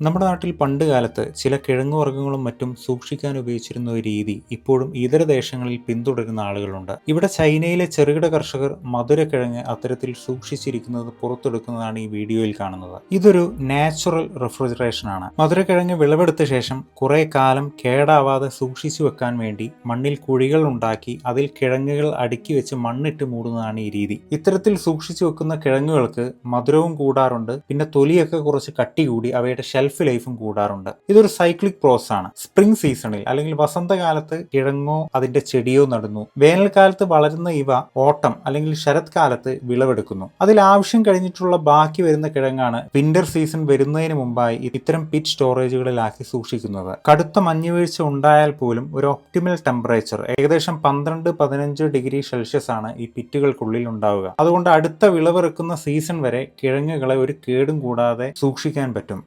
നമ്മുടെ നാട്ടിൽ പണ്ട് കാലത്ത് ചില കിഴങ്ങുവർഗങ്ങളും മറ്റും സൂക്ഷിക്കാൻ ഉപയോഗിച്ചിരുന്ന ഒരു രീതി ഇപ്പോഴും ഇതര ദേശങ്ങളിൽ പിന്തുടരുന്ന ആളുകളുണ്ട്. ഇവിടെ ചൈനയിലെ ചെറുകിട കർഷകർ മധുരക്കിഴങ്ങ് അത്തരത്തിൽ സൂക്ഷിച്ചിരിക്കുന്നത് പുറത്തെടുക്കുന്നതാണ് ഈ വീഡിയോയിൽ കാണുന്നത്. ഇതൊരു നാച്ചുറൽ റെഫ്രിജറേഷൻ ആണ്. മധുരക്കിഴങ്ങ് വിളവെടുത്ത ശേഷം കുറെ കാലം കേടാവാതെ സൂക്ഷിച്ചു വെക്കാൻ വേണ്ടി മണ്ണിൽ കുഴികൾ ഉണ്ടാക്കി അതിൽ കിഴങ്ങുകൾ അടുക്കി വെച്ച് മണ്ണിട്ട് മൂടുന്നതാണ് ഈ രീതി. ഇത്തരത്തിൽ സൂക്ഷിച്ചു വെക്കുന്ന കിഴങ്ങുകൾക്ക് മധുരവും കൂടാറുണ്ട്. പിന്നെ തൊലിയൊക്കെ കുറച്ച് കട്ടി കൂടി അവയുടെ ഷെൽഫ് ലൈഫും കൂടാറുണ്ട്. ഇതൊരു സൈക്ലിക് പ്രോസസ് ആണ്. സ്പ്രിംഗ് സീസണിൽ അല്ലെങ്കിൽ വസന്തകാലത്ത് കിഴങ്ങോ അതിന്റെ ചെടിയോ നടുന്നു. വേനൽക്കാലത്ത് വളരുന്ന ഇവ ഓട്ടം അല്ലെങ്കിൽ ശരത്കാലത്ത് വിളവെടുക്കുന്നു. അതിൽ ആവശ്യം കഴിഞ്ഞിട്ടുള്ള ബാക്കി വരുന്ന കിഴങ്ങാണ് വിന്റർ സീസൺ വരുന്നതിന് മുമ്പായി ഇത്തരം പിറ്റ് സ്റ്റോറേജുകളിലാക്കി സൂക്ഷിക്കുന്നത്. കടുത്ത മഞ്ഞുവീഴ്ച ഉണ്ടായാൽ പോലും ഒരു ഒപ്റ്റിമൽ ടെമ്പറേച്ചർ ഏകദേശം പന്ത്രണ്ട് പതിനഞ്ച് ഡിഗ്രി സെൽഷ്യസ് ആണ് ഈ പിറ്റുകൾക്കുള്ളിൽ ഉണ്ടാവുക. അതുകൊണ്ട് അടുത്ത വിളവിറക്കുന്ന സീസൺ വരെ കിഴങ്ങുകളെ ഒരു കേടും കൂടാതെ സൂക്ഷിക്കാൻ പറ്റും.